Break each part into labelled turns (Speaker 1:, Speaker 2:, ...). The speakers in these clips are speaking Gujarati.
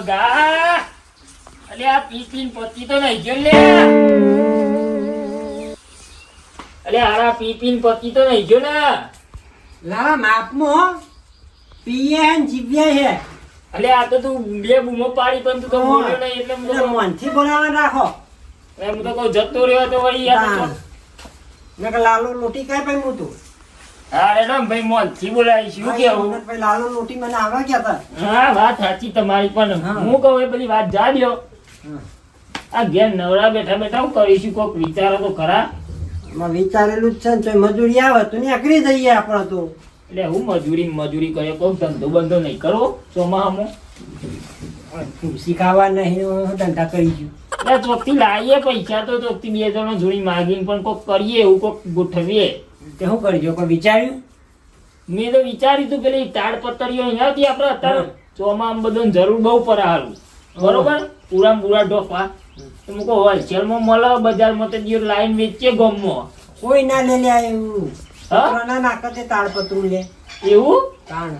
Speaker 1: અલે આ અલે આ પી પીન પતી તો નહીં ગયો લે. અલે હારા પી પીન પતી તો નહીં ગયો ને.
Speaker 2: લાલા માપમાં પીએ હે ને જીવ્યા હે.
Speaker 1: અલે આ તો તું બે બૂમો પાડી પણ તું તો બોલ્યો નહીં એટલે
Speaker 2: એટલે
Speaker 1: કહું-
Speaker 2: બોલાવવાનું રાખો.
Speaker 1: એમ તો કહું જતો રહ્યો તો વળી યાર.
Speaker 2: કે લાલો લોટી કાંઈ ભાઈ હું તું
Speaker 1: હા રે રામ ભાઈ મોનથી બોલાવી શું કેવું?
Speaker 2: ભાઈ લાલો લોટી મને આવવા ગયા હતા.
Speaker 1: હા વાત સાચી તમારી પણ
Speaker 2: હા.
Speaker 1: કહું એ બધી વાત જા દ્યો આ ઘેર નવરા બેઠા બેઠા હું કરીશું કોક વિચારો તો ખરા.
Speaker 2: મેં વિચારેલું જ છે ને તો મજૂરી આવે તો નીકળી જઈએ આપણે તો.
Speaker 1: એટલે હું મજૂરી મજૂરી કરે કોક ધંધો બંધો નહીં કરો ચોમાહામાં.
Speaker 2: શીખાવા નહીં ધંધા કરી ગયું.
Speaker 1: એટલે ચોકથી લાવીએ પૈસા તો ચોકથી બે જણો જોડી માગીને પણ કોક કરીએ એવું કોક ગોઠવીએ.
Speaker 2: તે શું કરજો? કોઈ વિચાર્યું?
Speaker 1: મેં તો વિચાર્યું હતું પેલી તાડ પતરીઓ હતી આપણે અત્યારે. ચોમામાં બધું જરૂર બહુ પડે હારું. બરોબર? પૂરા પૂરા ઢોફા. તો મૂકો હોલસેલમાં મળે બજારમાં તો જે લાઈન વેચીએ ગમમાં
Speaker 2: કોઈ ના લે લે એવું.
Speaker 1: હા?
Speaker 2: છોકરાના નાકે તે તાળપત્રું લે.
Speaker 1: એવું?
Speaker 2: તાણ.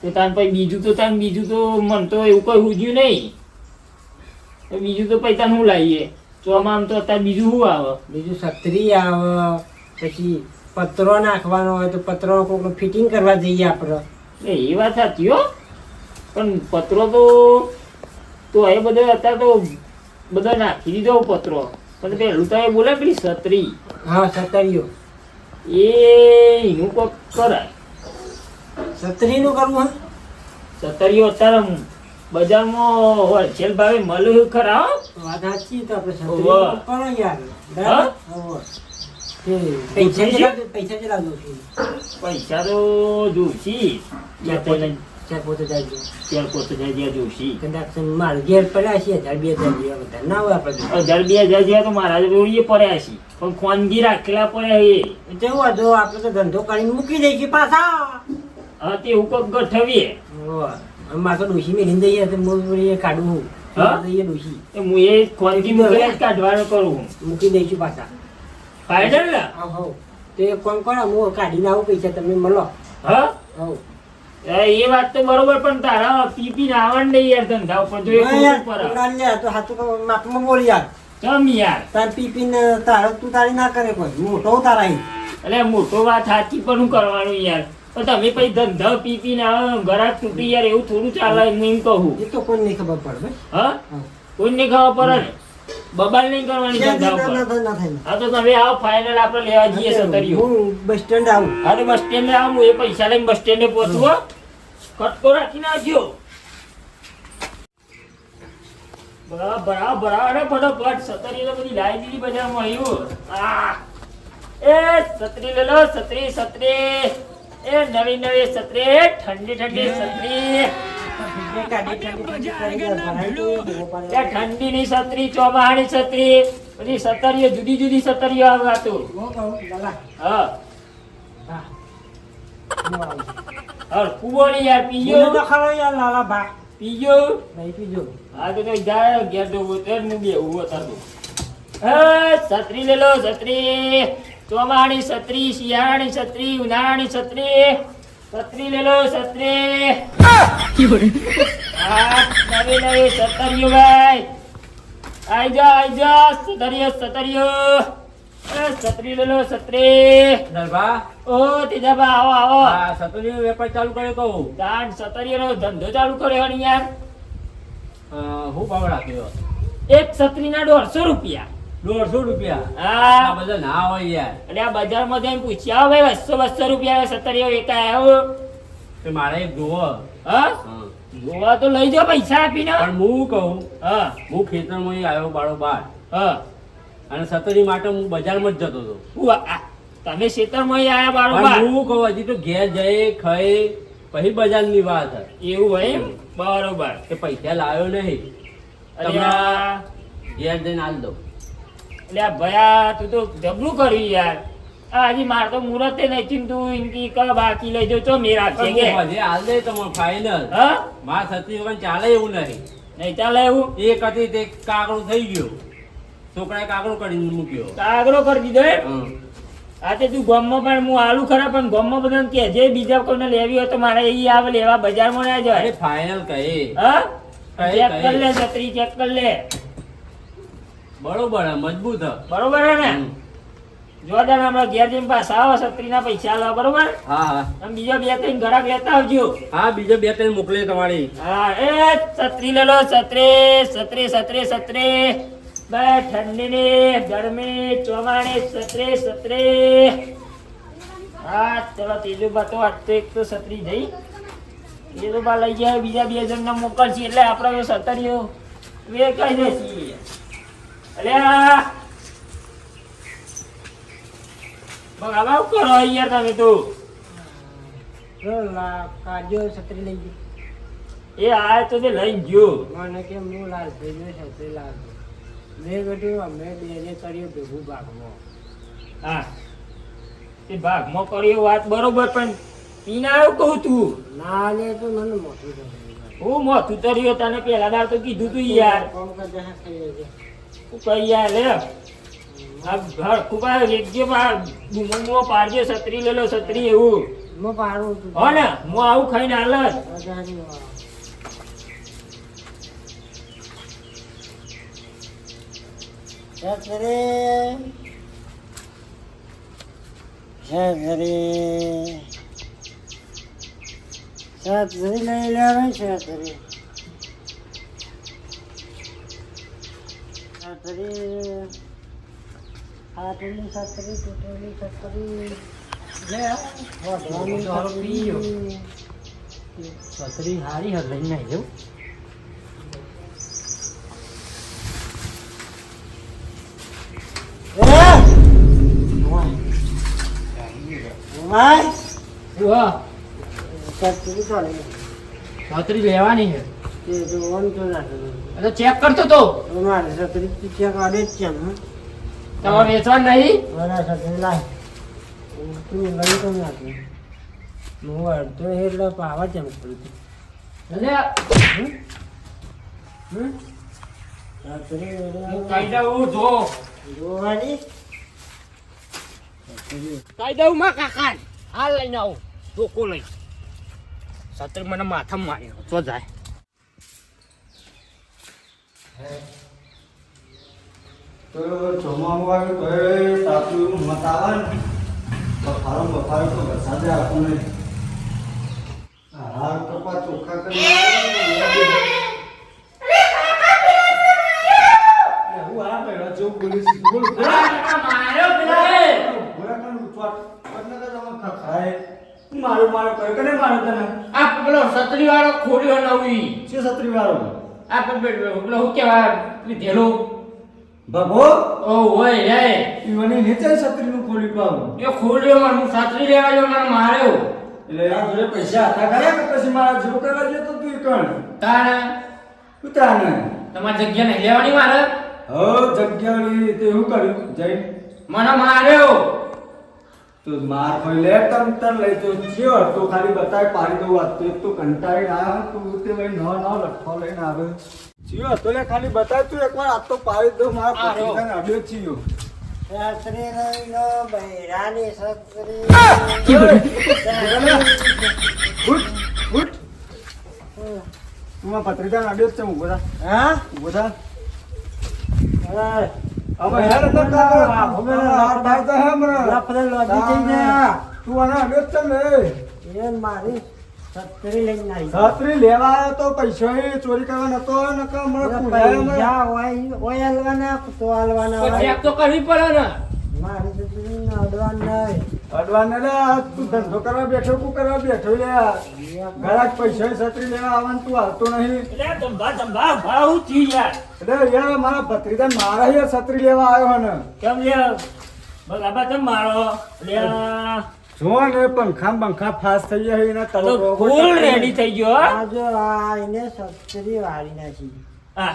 Speaker 1: તો તાન પછી બીજું તો તાન બીજું તો મન તો એવું કોઈ હુજ્યું નહીં. બીજું તો પછી તાન હું લાવીએ ચોમામ તો અત્યારે બીજું શું આવે?
Speaker 2: બીજું સત્રી આવે પછી પતરો નાખવાનો હોય તો પતરો કોઈક ફિટિંગ કરવા જઈએ આપણે.
Speaker 1: એ વાત સાચી હો. પણ પત્રો તો તો એ બધો અત્યારે તો બધા નાખી દીધો પત્રો. પણ પેલું તો એ બોલે પેલી સત્રી
Speaker 2: હા છતરીઓ.
Speaker 1: એ એનું કોક કરાય.
Speaker 2: સત્રીનું કરવું
Speaker 1: છતરીઓ અત્યારે બજારમાં હોલસેલ ભાવે મળ્યું ખરા
Speaker 2: વાત સાચી તો આપણે સત્રી યાર. પૈસા પૈસા દઉં
Speaker 1: પૈસા તો જોશી
Speaker 2: ચાર પોતે જાય
Speaker 1: ચાર પોતે જાય ત્યાં જોશી
Speaker 2: કદાચ માલ ઘેર પડ્યા છે હજાર બે હજાર જેવા બધા. ના હોય આપણે
Speaker 1: હજાર બે હજાર જેવા તો મારા રોડીએ પડ્યા છે. પણ ખોનગી રાખેલા પડ્યા એ
Speaker 2: જેવું હતું આપણે તો ધંધો કરીને મૂકી દઈએ પાછા.
Speaker 1: હા તે હું કોક ગઠવીએ.
Speaker 2: અમારે તો ડોશી દઈએ તો એ કાઢવું.
Speaker 1: હા?
Speaker 2: ડોશી.
Speaker 1: હું એ ખોનગી મૂકીને જ કાઢવાનો કરું
Speaker 2: મૂકી દઈશું પાછા.
Speaker 1: ફાઈનલ ને
Speaker 2: હા હો તો કોણ કોણ કરો હું કાઢીને આવું પૈસા તમે મળો
Speaker 1: હા
Speaker 2: હો
Speaker 1: એ એ વાત તો બરોબર પણ તારા પીપી ના આવડ નહીં યાર ધંધા ઉપર જો
Speaker 2: એક ઉપર તો હાથું માપમાં બોલ યાર.
Speaker 1: ચમ યાર.
Speaker 2: તાર પીપી ને તારે તું તારી ના કરે કોઈ. મોટો તારા.
Speaker 1: એટલે મોટો વાત સાચી પણ હું કરવાનું યાર. પણ તમે પછી ધંધા પીપી ને ઘરાક તૂટી યાર એવું થોડું ચાલે હું એમ કહું.
Speaker 2: એ તો કોઈ નહીં ખબર પડે.
Speaker 1: હા?
Speaker 2: હા.
Speaker 1: નહીં ખબર પડે? ને. બબાલ નહીં કરવાની
Speaker 2: ના,
Speaker 1: ધંધા
Speaker 2: ના, ના,
Speaker 1: ઉપર
Speaker 2: ના, ના થાય.
Speaker 1: હા તો તમે આવો ફાઇનલ આપણે લેવા જઈએ સતરીઓ
Speaker 2: હું બસ સ્ટેન્ડ આવું.
Speaker 1: હા તો બસ સ્ટેન્ડે આવો એ પૈસા લઈને બસ સ્ટેન્ડે પહોંચું કટકો રાખી નાખજો. બરાબર બરાબર. બરાબર ફટાફટ સતરી તો બધી લાવી દીધી બજારમાં આવ્યું આ એ સતરી લે લો સતરી સતરી એ નવી નવી સતરી ઠંડી ઠંડી સતરી સતરી ચોમાહાની સતરીઓ આવે તો
Speaker 2: ખરો
Speaker 1: છત્રી લો, છત્રી. ચોમાહાની છત્રી, શિયાળાની છત્રી, ઉનાળાની છત્રી. છત્રી લે લો છત્રી આ નવી નવી છતરીઓ ભાઈ. આઈ જા આઈ જા સતરીઓ એ છત્રી લે લો છત્રી
Speaker 3: દરબા
Speaker 1: ઓ તેજાબા આવો આવો.
Speaker 3: આ સતુરીનો વેપાર ચાલુ કર્યો કહું.
Speaker 1: દાન સતરીનો ધંધો ચાલુ કર્યો ને યાર.
Speaker 3: હું ભાવ રાખ્યો
Speaker 1: એક છત્રીના દોઢસો રૂપિયા.
Speaker 3: દોઢસો રૂપિયા.
Speaker 1: હા.
Speaker 3: બધા ના હોય યાર.
Speaker 1: અને આ બજારમાં જઈને પૂછ્યા ભાઈ બસો બસો રૂપિયા સત્તરીઓ
Speaker 3: તે મારે એક જોવો.
Speaker 1: હા. જોવા તો લઈ જાઓ પૈસા આપીને.
Speaker 3: પણ હું કહું
Speaker 1: હા.
Speaker 3: હું ખેતરમાં આવ્યો બાળો બાર
Speaker 1: હા.
Speaker 3: અને સત્તરી માટે હું બજારમાં જ જતો હતો.
Speaker 1: હું તમે ખેતરમાં આવ્યા બારોબાર
Speaker 3: પણ હું કહું હજી તો ઘેર જઈ ખાઈ પછી બજારની વાત છે.
Speaker 1: એવું હોય બરોબર.
Speaker 3: કે પૈસા લાવ્યો નહીં.
Speaker 1: તમે
Speaker 3: ઘેર જઈને આલ દો
Speaker 1: એટલે આ ભયા તું તો જબરું કર્યું યાર. હજી માર તો મુહૂર્તે નહીં તું ઇનકી ક બાકી લઈ જો તો મેરા છે કે?
Speaker 3: હજી આલ દે તમારે ફાઇનલ
Speaker 1: હા?
Speaker 3: માર સતી વગર ચાલે એવું નહીં.
Speaker 1: નહીં ચાલે એવું?
Speaker 3: એક હતી તે કાગળો થઈ ગયો. છોકરાએ કાગળો કરીને મૂક્યો.
Speaker 1: કાગળો કરી દીધો
Speaker 3: હમ.
Speaker 1: આ તે તું ગામમાં પણ હું આલુ ખરા પણ ગોમમાં બધા કે જે બીજા કોઈને લેવી હોય તો મારે એ આવે લેવા બજારમાં ના જાય
Speaker 3: ફાઇનલ કહે.
Speaker 1: હા? ચેક. કર લે છત્રી ચેક કર લે.
Speaker 3: બરોબર હે, મજબૂત.
Speaker 1: બરોબર હે ને. જોરદાર હમણાં ઘેર જઈને પાછા આવો છત્રીના પૈસા આવો બરોબર?
Speaker 3: હા હા.
Speaker 1: બીજો બીજા બે ત્રણ ઘરાક લેતા આવજો.
Speaker 3: હા બીજો બે ત્રણ મોકલે તમારી.
Speaker 1: હા એ છત્રી લે લો છત્રી છત્રી છત્રી છત્રી. બે ઠંડીની ગરમી ચોમાણી છત્રી છત્રી. હા ચલો ત્રીજું બા તો આજ તો એક તો છત્રી જઈ ત્રીજું બા લઈ જાય બીજા બે જણને મોકલશી એટલે આપણે છતરીઓ વેચાઈ જશે અલ્યા! બગાવા કરો યાર તમે તો.
Speaker 2: છત્રી લઈ ગયો.
Speaker 1: એ આ તો તે લઈ ગયો.
Speaker 2: મને કે હું લાલ ભાઈને છત્રી લાવજો મેં કીધું અમે બેને કર્યું ભેગું ભાગમાં.
Speaker 1: હા. એ ભાગમાં કર્યો વાત બરોબર પણ પીનારો કહું તું.
Speaker 2: ના લે તો મને મોટું
Speaker 1: હું મોથું તર્યો તને પેલા દાર તો કીધું તું યાર.
Speaker 2: કોમ
Speaker 1: લે. આ ઘર છત્રી લેલો છત્રી એવું.
Speaker 2: હો
Speaker 1: ને આવું ખાઈને
Speaker 2: છત્રી છત્રી છત્રી લઈ લેવાય છત્રી છત્રી ફાટેલી છત્રી તૂટેલી. છત્રી છત્રી
Speaker 3: હારી હે લઈને આવી જાઉં. છત્રી લેવાની છે. ચેક કરતો તો. તમારે વેચવા નહીં?
Speaker 2: એટલે પાવા જેમ કરું
Speaker 3: એટલે
Speaker 2: છું
Speaker 1: હું કહી દઉં જો.
Speaker 2: જોવાની?
Speaker 3: કહી દઉં માં કાકા હાલ લઈને આવું. લઈ. છત્રી મને માથા માર્યો. તો જાય.
Speaker 4: તો જમવાનું આવ્યું તો એ મત આવે ને? બફારો બફારો તો વરસાદે આપણને હાર કપા ચોખ્ખા કરી મારો મારો કર કને મારો તને?
Speaker 3: આ પેલો છત્રી વાળો ખોડ્યો નવી.
Speaker 4: છે છત્રી વાળો
Speaker 3: આ પેલો શું કહેવાય લીધેલો
Speaker 4: ભગો
Speaker 3: ઓ હોય રે.
Speaker 4: ઈવની નીચે છત્રીનું ખોલી પાવ
Speaker 3: એ ખોલ્યો મને હું છત્રી લેવા જો મને માર્યો.
Speaker 4: એટલે આ જોડે પૈસા હતા ખરા કે પછી મારા જો કરવા જતો તું ઈ કણ?
Speaker 3: તારે
Speaker 4: ઉતાને
Speaker 3: તમારી જગ્યા નહીં લેવાની મારે?
Speaker 4: હો જગ્યા તે શું કર્યું જઈ.
Speaker 3: મને માર્યો.
Speaker 4: તો માર કોઈ લે તમ તમ લઈ તો જ્યો તો ખાલી બતાય પાડી દઉં આ તો એક તો કંટાળી ના તું તે ભાઈ ન ન લખો લઈને આવે. જ્યો તો લે ખાલી બતાય તું એકવાર આ તો પાડી દઉં મારા. પતિને છીએ
Speaker 2: છત્રી લઈ લો બૈરાની છત્રી
Speaker 4: ઉઠ ઉઠ. તું આ પત્રિકા અડ્યો જ છે હું બધા
Speaker 2: હા?
Speaker 4: બધા
Speaker 2: હા.
Speaker 4: હવે હેર ન કર. હવે હાર પાડતા હે હમણાં.
Speaker 2: લફડે લોજી થઈ ગયા.
Speaker 4: તું આને છે ને
Speaker 2: એ મારી છત્રી લઈને આવી.
Speaker 4: છત્રી લેવા આવ્યો તો પૈસા ચોરી કરવા નતો આવ્યો નકર હમણાં કુંડાયો
Speaker 2: હોય હોય હાલવાના તો હાલવાના
Speaker 3: ચેક તો કરવી પડે ને.
Speaker 2: મારી છત્રી અડવાનું નહીં.
Speaker 4: અડવાને લે તું ધંધો કરવા બેઠો કુ કરવા બેઠો લે? ઘરાક પૈસા છત્રી લેવા આવવાનું તું આવતો નહીં.
Speaker 1: એટલે ધંભા ધંભા ભાવથી યાર.
Speaker 4: એટલે યાર મારા ભત્રીજા મારા યાર છત્રી લેવા આવ્યો ને
Speaker 1: કેમ યાર? બરાબર તમે મારો?
Speaker 4: જો ને પંખા પંખા ફાસ થઈ ગયા એના
Speaker 1: તો
Speaker 4: તલો
Speaker 1: ફૂલ રેડી થઈ ગયો.
Speaker 2: આ જો આ એને છત્રી વાળી નાખી
Speaker 1: હા.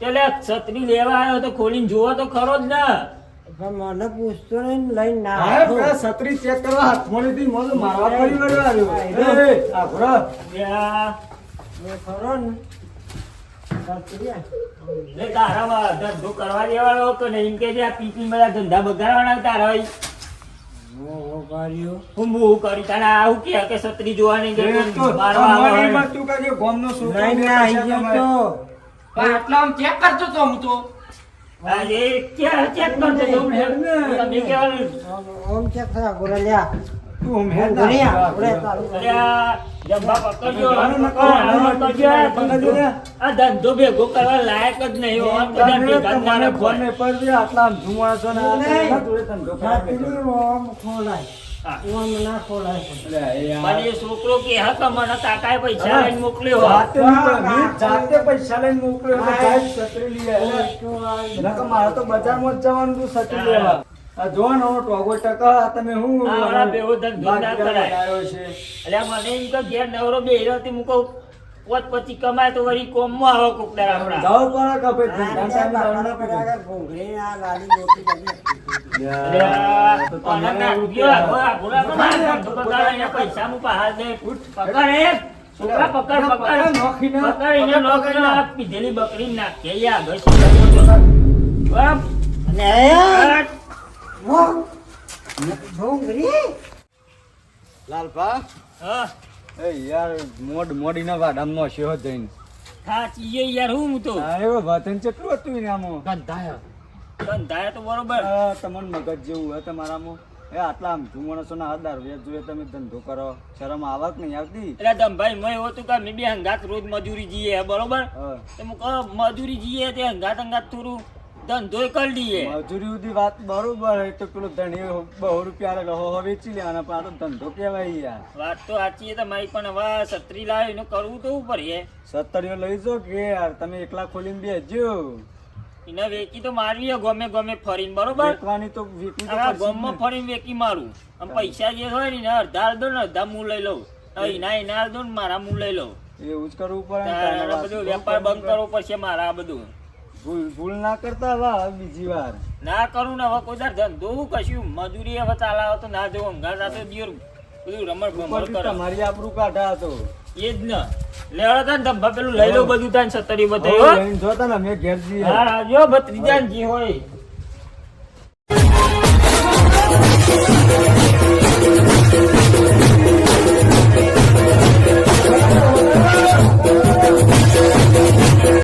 Speaker 1: એટલે છત્રી લેવા આવ્યો તો ખોલીને જોવો તો ખરો જ ને.
Speaker 2: મને પૂછતો નહીં લઈને ના
Speaker 4: છત્રી ચેક કરવા હાથમાં લીધી મોજો મારવા ફરી વળ્યો આવ્યો. એ આ ભરા
Speaker 1: લે આ
Speaker 2: એ ખરો ને. છત્રી
Speaker 1: તારા ધંધો કરવા દેવાનો કે નહીં એમ કે આ પીપી બધા ધંધા બગાડવાના તારા ભાઈ. હું હું કરી તારે આવું કે કે છત્રી જોવા નહીં ગયો
Speaker 4: તો
Speaker 1: મારવા
Speaker 4: તું કાજે ગોમનો છોકરો
Speaker 2: નહીં આઈ ગયો તો.
Speaker 3: આટલા આમ ચેક કરતો તો હું તો.
Speaker 2: ઓમ ઓમ ચેક થયા ગોરલ્યા.
Speaker 4: તું ઉમેર ના.
Speaker 2: ગોરિયા ગોરે તારું.
Speaker 1: અરે આ જબ્બા પકડજો,
Speaker 4: આનું નકર,
Speaker 1: પકડો,
Speaker 4: આનું
Speaker 1: આનું
Speaker 4: પકડજો,
Speaker 1: પકડજો.
Speaker 4: પકડજો ને.
Speaker 1: આ ધંધો ભેગો કરવા લાયક જ નહીં હો. બધા ભેગા.
Speaker 4: ફોન આટલા ને આ ધંધો
Speaker 2: ઓમ ખોલાય
Speaker 1: હા.
Speaker 2: ઓમ ના ખોલાય પણ.
Speaker 4: અરે યાર.
Speaker 1: પણ એ છોકરો કે હા મને કાકાએ પૈસા લઈને મોકલ્યો
Speaker 4: જાતે પૈસા લઈને મોકલ્યો
Speaker 2: તો
Speaker 4: બજારમાં જવાનું છત્રી લેવા. ટોગો ટકા તમે હું
Speaker 1: બેવો ધંધો ના કરાય.
Speaker 4: છે.
Speaker 1: એટલે મને એમ કે ઘેર નવરો બેહ્યો તે હું કહું પોત પછી કમાય તો વળી કોમમાં આવો કોક દાડા આપણા
Speaker 4: જાઓ પણ કે ભાઈ
Speaker 2: આ લાલી મોટી બધી.
Speaker 1: એટલે આ
Speaker 4: તો
Speaker 1: આના
Speaker 4: તમારે
Speaker 1: ના
Speaker 4: એવું
Speaker 1: ગયો, આ
Speaker 4: કહેવાય.
Speaker 1: આ ભૂરા તો મારે ધંધો બગાડે, એના પૈસા દે. પકડ છોકરા પકડ, પકડ.
Speaker 4: નોખીને,
Speaker 1: પકડ. આ પીધેલી બકરી નાખે, એ આગળ બરાબર?
Speaker 2: અને. મોં.
Speaker 1: હા,
Speaker 4: એ યાર મોડ વાડામાં શેહો જઈને.
Speaker 1: થાચી ગયો યાર હું હું તો?
Speaker 4: આ એવો વતન કેટલું હતું એનામાં
Speaker 3: ગંધાય.
Speaker 1: ધંધાએ તો બરોબર.
Speaker 4: તમને મગજ જેવું હોય તમારામાં. એ આટલા આમ માણસોના હદાર વેચ જોઈએ તમે ધંધો કરો. શરમ આવક નહીં આવતી?
Speaker 1: એટલે દમભાઈ મેં હોતું કે બે હંગાત રોજ મજૂરી જઈએ બરોબર?
Speaker 4: હા.
Speaker 1: તો હું કહું મજૂરી જઈએ તે હંગાત હંગાત થોડું. ધંધો કરી દઈએ
Speaker 4: મજૂરી સુધી વાત બરોબર હોય તો પેલો ધણી બહુ રૂપિયા રહો વેચી લેવાના પણ આ તો ધંધો કહેવાય યાર.
Speaker 1: વાત તો સાચી છે તમારી પણ હવે છત્રી લાવે એનું કરવું તો ઉપર છે
Speaker 4: છત્રીઓ લઈ જો કે યાર તમે એકલા ખોલીને બેસજો.
Speaker 1: એને વેચી તો મારવી ગમે ગમે ફરીને બરોબર?
Speaker 4: વેચવાની તો વેચવી તો
Speaker 1: ગમમાં ફરીને વેચી મારું. આમ પૈસા જે હોય ને અડધા અડધો ને અડધા હું લઈ લઉં. એના એના અડધો ને મારા હું લઈ લઉં.
Speaker 4: એવું જ કરવું પડે
Speaker 1: બધું વેપાર બંધ કરવો પડશે મારા આ બધું.
Speaker 4: ભૂલ ભૂલ ના કરતા વા બીજી વાર.
Speaker 1: ના કરું ને હવે કોઈ દાડ ધંધો કશું મજૂરી હવે ચાલાવો તો ના જવું અંગાર રાતે દિયોર બધું રમણ
Speaker 4: ભમર
Speaker 1: કર.
Speaker 4: મારી તમારી કાઢા હતો.
Speaker 1: એ જ ને. લેવડો ને ધંભા પેલું લઈ લો બધું તાન સત્તરી
Speaker 4: બધા જોતા ને મેં ઘેર જી
Speaker 1: હા રાજો ભત્રીજા ને જે હોય.